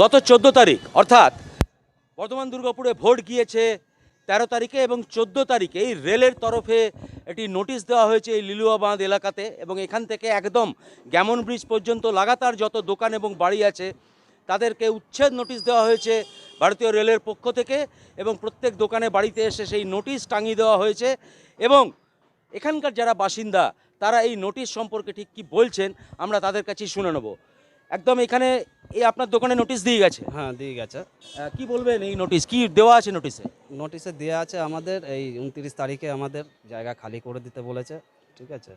গত চোদ্দ তারিখ, অর্থাৎ বর্ধমান দুর্গাপুরে ভোট গিয়েছে তেরো তারিখে এবং চোদ্দ তারিখে এই রেলের তরফে এটি নোটিশ দেওয়া হয়েছে এই লিলুয়া বাঁধ এলাকাতে এবং এখান থেকে একদম গ্যামন ব্রিজ পর্যন্ত লাগাতার যত দোকান এবং বাড়ি আছে, তাদেরকে উচ্ছেদ নোটিশ দেওয়া হয়েছে ভারতীয় রেলের পক্ষ থেকে এবং প্রত্যেক দোকানে বাড়িতে এসে সেই নোটিশ টাঙিয়ে দেওয়া হয়েছে এবং এখানকার যারা বাসিন্দা, তারা এই নোটিশ সম্পর্কে ঠিক কি বলছেন, আমরা তাদের কাছেই শুনে নেব। একদম এখানে এই আপনার দোকানে নোটিশ দিয়ে গেছে? হ্যাঁ দিয়ে গেছে। কি বলবেন এই নোটিশ কি দেওয়া আছে নোটিশে নোটিশে দেওয়া আছে আমাদের এই উনত্রিশ তারিখে আমাদের জায়গা খালি করে দিতে বলেছে ঠিক আছে?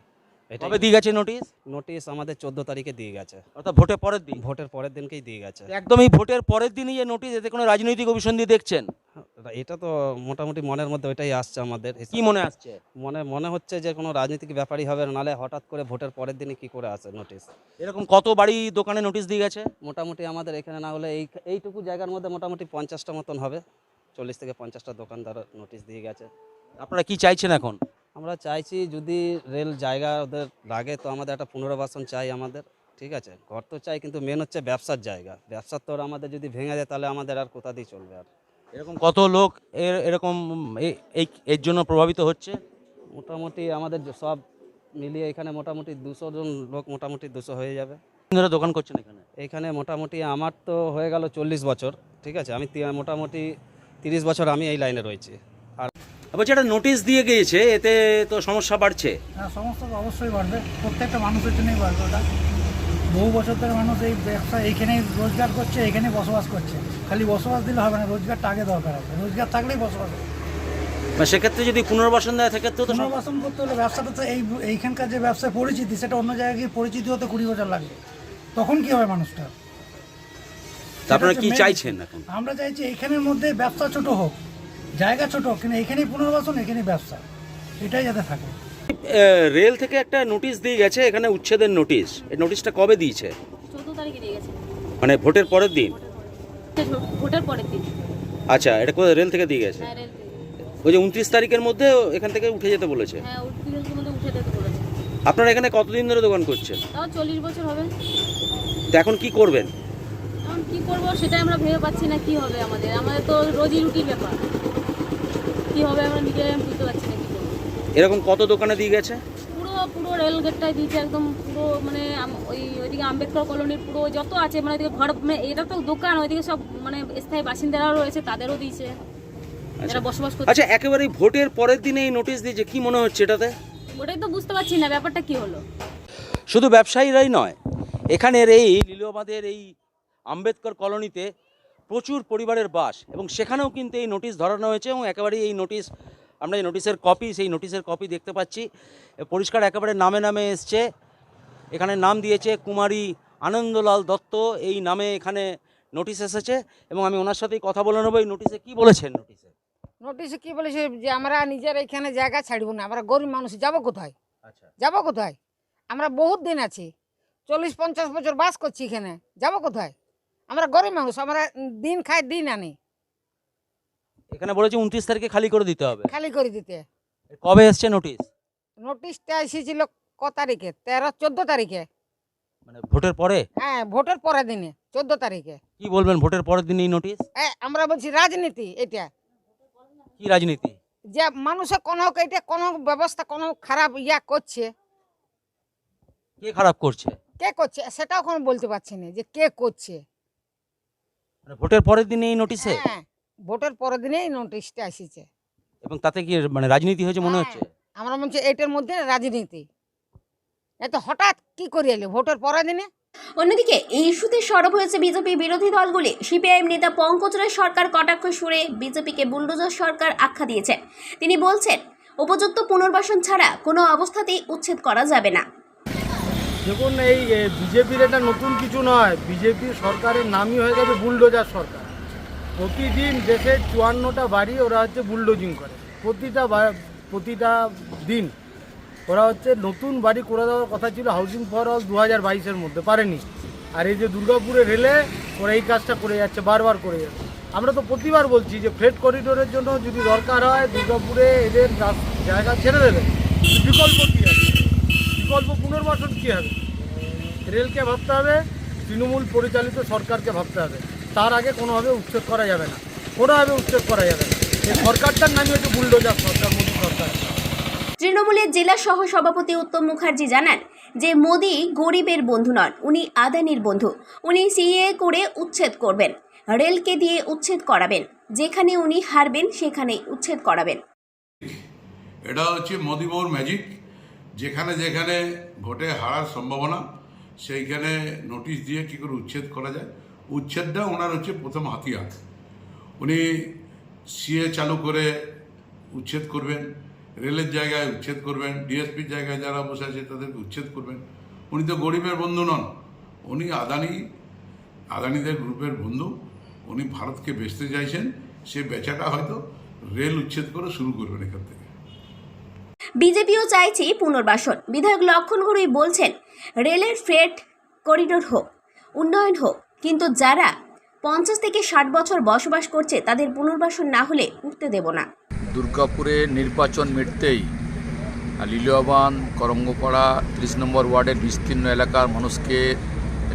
কবে দিয়ে গেছে নোটিশ নোটিশ আমাদের চোদ্দ তারিখে দিয়ে গেছে। অর্থাৎ ভোটের পরের দিন? ভোটের পরের দিনকেই দিয়ে গেছে। একদম এই ভোটের পরের দিনই যে নোটিশ এতে কোনো রাজনৈতিক অভিসন্ধি দেখছেন? এটা তো মোটামুটি মনের মধ্যে ওইটাই আসছে আমাদের। কি মনে আসছে? মনে মনে হচ্ছে যে কোনো রাজনৈতিক ব্যাপারই হবে না, নাহলে হঠাৎ করে ভোটের পরের দিনে কি করে আসে নোটিশ এরকম কত বাড়ি দোকানে নোটিশ দিয়ে গেছে? মোটামুটি আমাদের এখানে না হলে এই এইটুকু জায়গার মধ্যে মোটামুটি পঞ্চাশটা মতন হবে। চল্লিশ থেকে পঞ্চাশটা দোকানদার নোটিশ দিয়ে গেছে। আপনারা কি চাইছেন এখন? আমরা চাইছি যদি রেল জায়গা ওদের লাগে তো আমাদের একটা পুনর্বাসন চাই আমাদের ঠিক আছে? ঘর তো চাই কিন্তু মেন হচ্ছে ব্যবসার জায়গা। ব্যবসার তো আমাদের যদি ভেঙে যায় তাহলে আমাদের আর কোথা দিয়ে চলবে আর? এরকম কত লোক এর এরকম এই এর জন্য প্রভাবিত হচ্ছে? মোটামুটি আমাদের সব মিলিয়ে এখানে মোটামুটি দুশো জন লোক মোটামুটি দুশো হয়ে যাবে। ধরে দোকান করছেন এখানে? এখানে মোটামুটি আমার তো হয়ে গেল চল্লিশ বছর ঠিক আছে? আমি মোটামুটি তিরিশ বছর আমি এই লাইনে রয়েছি। আর বলছি একটা নোটিশ দিয়ে গিয়েছে এতে তো সমস্যা বাড়ছে? হ্যাঁ সমস্যা তো অবশ্যই বাড়বে প্রত্যেকটা মানুষের জন্যই বাড়বে ওটা। বহু বছর ধরে মানুষ এই ব্যবসা এইখানেই রোজগার করছে এইখানেই বসবাস করছে। খালি বসবাস দিলে হবে না রোজগারটা আগে দরকার আছে। রোজগার থাকলেই বসবাস মানে সেক্ষেত্রে যদি পুনর্বাসন দেয় সেক্ষেত্রেও তো পুনর্বাসন করতে হলে ব্যবসাটা তো এই এইখানকার যে ব্যবসায় পরিচিতি সেটা অন্য জায়গায় গিয়ে পরিচিতি হতে কুড়ি বছর লাগবে তখন কি হবে মানুষটা? আপনারা কি চাইছেন এখন? আমরা চাইছি এইখানের মধ্যে ব্যবসা ছোট হোক জায়গা ছোট হোক কিন্তু এইখানেই পুনর্বাসন এখানেই ব্যবসা। এটাই যাতে থাকে। রেল থেকে একটা নোটিশ দিয়ে গেছে এখানে উচ্ছেদের নোটিশ। এই নোটিশটা কবে দিয়েছে? চোদ্দ তারিখে দিয়ে গেছে। মানে ভোটের পরের দিন? ভোটের পরের দিন। আচ্ছা এটা কোথায়? রেল থেকে দিয়ে গেছে? হ্যাঁ। ওই যে উনত্রিশ তারিখের মধ্যে এখান থেকে উঠে যেতে বলেছে? হ্যাঁ আপনারা এখানে কতদিন ধরে দোকান করছেন? চল্লিশ বছর হবে। তো এখন কি করবেন? এখন কি করব সেটাই আমরা ভেবে পাচ্ছি না কি হবে আমাদের। আমাদের তো রোজি রুটির ব্যাপার। কি হবে আমরা নিজেরাই বুঝতে পারছি না এরকম কত দোকানে দিয়ে গেছে? পুরো পুরো রেল গেটটাই দিয়েছে একদম পুরো মানে আম- ওই ওইদিকে আম্বেদকর কলোনির পুরো যত আছে মানে ওইদিকে ঘর মানে এটা তো দোকান ওইদিকে সব মানে স্থায়ী বাসিন্দারাও রয়েছে তাদেরও দিয়েছে। যারা বসবাস করছে। আচ্ছা একেবারে ভোটের পরের দিনে এই নোটিশ দিয়েছে কি মনে হচ্ছে এটাতে? ওটাই তো বুঝতে পারছি না ব্যাপারটা কি হলো? শুধু ব্যবসায়ীরাই নয় এখানের এই লিলুয়াবাদের এই আম্বেদকর কলোনিতে প্রচুর পরিবারের বাস এবং সেখানেও কিন্তু এই নোটিশ ধরানো হয়েছে এবং একেবারেই এই নোটিশ আমরা এই নোটিশের কপি সেই নোটিশের কপি দেখতে পাচ্ছি। পরিষ্কার একেবারে নামে নামে এসছে। এখানে নাম দিয়েছে কুমারী আনন্দলাল দত্ত। এই নামে এখানে নোটিশ এসেছে এবং আমি ওনার সাথেই কথা বলে নেব। এই নোটিশে কী বলেছেন নোটিশে নোটিশে কী বলেছে যে আমরা নিজের এখানে জায়গা ছাড়বো না। আমরা গরিব মানুষ যাব কোথায়? আচ্ছা। যাব কোথায়? আমরা বহুত দিন আছি। চল্লিশ পঞ্চাশ বছর বাস করছি এখানে। যাব কোথায়? আমরা গরিব মানুষ আমরা দিন খাই দিন আনি। এখানে বলেছে উনত্রিশ তারিখে খালি করে দিতে হবে। খালি করে দিতে। কবে এসছে নোটিশ নোটিশটা এসেছিল ক তারিখে? তেরো চোদ্দ তারিখে। মানে ভোটের পরে? হ্যাঁ ভোটের পরের দিনে চোদ্দ তারিখে। কি বলবেন ভোটের পরের দিন এই নোটিশ আমরা বলছি রাজনীতি এটা। কি রাজনীতি? যে মানুষের কোনো এটা কোনো ব্যবস্থা কোনো খারাপ ইয়া করছে। কে খারাপ করছে? কে করছে? সেটাও এখন বলতে পারছি না যে কে করছে। মানে ভোটের পরের দিনে এই নোটিশে হ্যাঁ। ভোটের পরের দিনেই নোটিশটা এসেছে। এবং তাতে কি মানে রাজনীতি হয়েছে মনে হ্যাঁ। হচ্ছে? আমরা মনে হচ্ছে এটার মধ্যে রাজনীতি। এত হঠাৎ কি করে এলো ভোটের পরের দিনে? অন্যদিকে এই ইস্যুতে সরব হয়েছে বিজেপি বিরোধী দলগুলি। সিপিআইএম নেতা পঙ্কজ রায় সরকার কটাক্ষ সুরে বিজেপিকে বুলডোজার সরকার আখ্যা দিয়েছেন তিনি বলছেন উপযুক্ত পুনর্বাসন ছাড়া কোনো অবস্থাতেই উচ্ছেদ করা যাবে না। দেখুন এই বিজেপির এটা নতুন কিছু নয়। বিজেপি সরকারের নামই হয়ে গেছে বুলডোজার সরকার। প্রতিদিন দেশের চুয়ান্নটা বাড়ি ওরা হচ্ছে বুলডোজিং করে। প্রতিটা প্রতিটা দিন ওরা হচ্ছে নতুন বাড়ি করে দেওয়ার কথা ছিল হাউজিং ফর অল দু হাজার বাইশের মধ্যে, পারেনি। আর এই যে দুর্গাপুরে রেলে ওরা এই কাজটা করে যাচ্ছে, বারবার করে যাচ্ছে। আমরা তো প্রতিবার বলছি যে ফ্রেড করিডোরের জন্য যদি দরকার হয় দুর্গাপুরে এদের জায়গা ছেড়ে দেবে। বিকল্প কী হবে বিকল্প পুনর্বাসন কী হবে? রেলকে ভাবতে হবে, তৃণমূল পরিচালিত সরকারকে ভাবতে হবে। তার আগে কোনোভাবে উচ্ছেদ করা যাবে না। কোনোভাবে উচ্ছেদ করা যাবে না। এই সরকারটার নামই হচ্ছে বুলডোজার সরকার মোদী সরকার। তৃণমূলের জেলা সহ সভাপতি উত্তম মুখার্জি জানান যে মোদি গরিবের বন্ধু নন উনি আদানির বন্ধু। উনি সিএ করে উচ্ছেদ করবেন রেলকে দিয়ে উচ্ছেদ করাবেন। যেখানে উনি হারবেন সেখানে উচ্ছেদ করাবেন। এটা হচ্ছে মোদিবাবুর ম্যাজিক যেখানে যেখানে ভোটে হারার সম্ভাবনা সেইখানে নোটিশ দিয়ে কী করে উচ্ছেদ করা যায় উচ্ছেদটা ওনার হচ্ছে প্রথম হাতিয়ার। উনি সিএ চালু করে উচ্ছেদ করবেন, রেলের জায়গায় উচ্ছেদ করবেন, ডিএসপির জায়গায় যারা বসে আছে তাদেরকে উচ্ছেদ করবেন। উনি তো গরিবের বন্ধু নন, উনি আদানি, আদানিদের গ্রুপের বন্ধু। উনি ভারতকে বেচতে চাইছেন, সে বেচাটা হয়তো রেল উচ্ছেদ করে শুরু করবেন এখান থেকে। বিজেপিও চাইছে পুনর্বাসন। বিধায়ক লক্ষণ ঘড়ুই বলছেন, রেলের ফ্রেট করিডোর হোক, উন্নয়ন হোক কিন্তু যারা পঞ্চাশ থেকে ষাট বছর বসবাস করছে, তাদের পুনর্বাসন না হলে উঠতে দেব না। দুর্গাপুরে নির্বাচন মিটতেই লিলিয়াবান, করঙ্গপাড়া, ত্রিশ নম্বর ওয়ার্ডের বিস্তীর্ণ এলাকার মানুষকে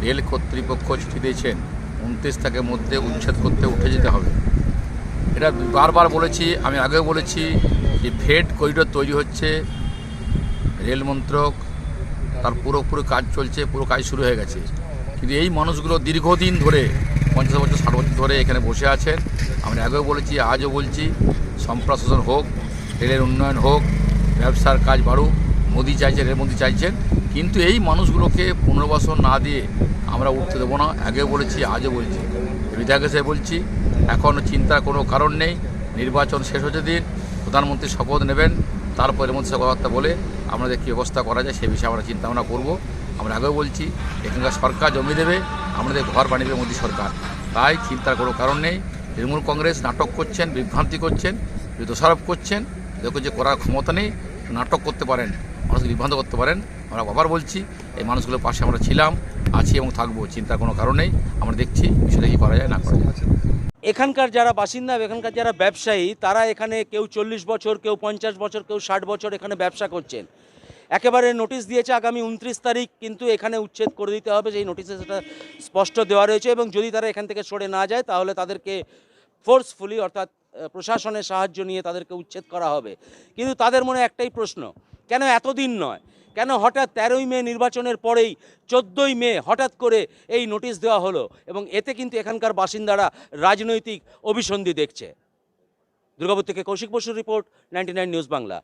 রেল কর্তৃপক্ষ চিঠি দিয়েছেন। উনত্রিশ তারিখের মধ্যে উচ্ছেদ করতে উঠে যেতে হবে। এটা বারবার বলেছি, আমি আগেও বলেছি যে ফেড করিডোর তৈরি হচ্ছে, রেল মন্ত্রক, তার পুরোপুরি কাজ চলছে, পুরো কাজ শুরু হয়ে গেছে। কিন্তু এই মানুষগুলো দীর্ঘদিন ধরে, পঞ্চাশ বছর, ষাট বছর ধরে এখানে বসে আছেন। আমি আগেও বলেছি, আজও বলছি সম্প্রশাসন হোক, রেলের উন্নয়ন হোক, ব্যবসার কাজ বাড়ুক, মোদি চাইছেন রেলমন্ত্রী চাইছেন। কিন্তু এই মানুষগুলোকে পুনর্বাসন না দিয়ে আমরা উঠতে দেবো না, আগেও বলেছি, আজও বলছি। বিধায়ক হিসেবে বলছি, এখন চিন্তার কোনো কারণ নেই, নির্বাচন শেষ হচ্ছে দিন, প্রধানমন্ত্রী শপথ নেবেন, তারপরে মধ্যে কথাবার্তা বলে আমাদের কী ব্যবস্থা করা যায় সে বিষয়ে আমরা চিন্তা ভাবনা করব। আমরা আগেও বলছি, এখানকার সরকার জমি দেবে, আমাদের ঘর বানিয়ে দেবে মোদী সরকার। তাই চিন্তার কোনো কারণ নেই। তৃণমূল কংগ্রেস নাটক করছেন, বিভ্রান্তি করছেন দোষারোপ করছেন দেখো যে করার ক্ষমতা নেই, নাটক করতে পারেন, মানুষকে বিভ্রান্ত করতে পারেন। আমরা আবার বলছি, এই মানুষগুলোর পাশে আমরা ছিলাম, আছি এবং থাকব, চিন্তার কোনো কারণ নেই। আমরা দেখছি, বিষয়টা কী করা যায়, না করা যায়। এখানকার যারা বাসিন্দা, এখানকার যারা ব্যবসায়ী, তারা এখানে কেউ চল্লিশ বছর, কেউ পঞ্চাশ বছর, কেউ ষাট বছর এখানে ব্যবসা করছেন। একেবারে নোটিশ দিয়েছে আগামী উনত্রিশ তারিখ, কিন্তু এখানে উচ্ছেদ করে দিতে হবে। সেই নোটিশে সেটা স্পষ্ট দেওয়া রয়েছে এবং যদি তারা এখান থেকে সরে না যায়, তাহলে তাদেরকে ফোর্সফুলি অর্থাৎ প্রশাসনের সাহায্য নিয়ে তাদেরকে উচ্ছেদ করা হবে। কিন্তু তাদের মনে একটাই প্রশ্ন, কেন এতদিন নয়? কেন হঠাৎ তেরোই মে নির্বাচনের পরেই চোদ্দোই মে হঠাৎ করে এই নোটিশ দেওয়া হলো এবং এতে কিন্তু এখানকার বাসিন্দারা রাজনৈতিক অভিসন্ধি দেখছে? দুর্গাপুর থেকে কৌশিক বসুর রিপোর্ট, নাইনটি নিউজ বাংলা।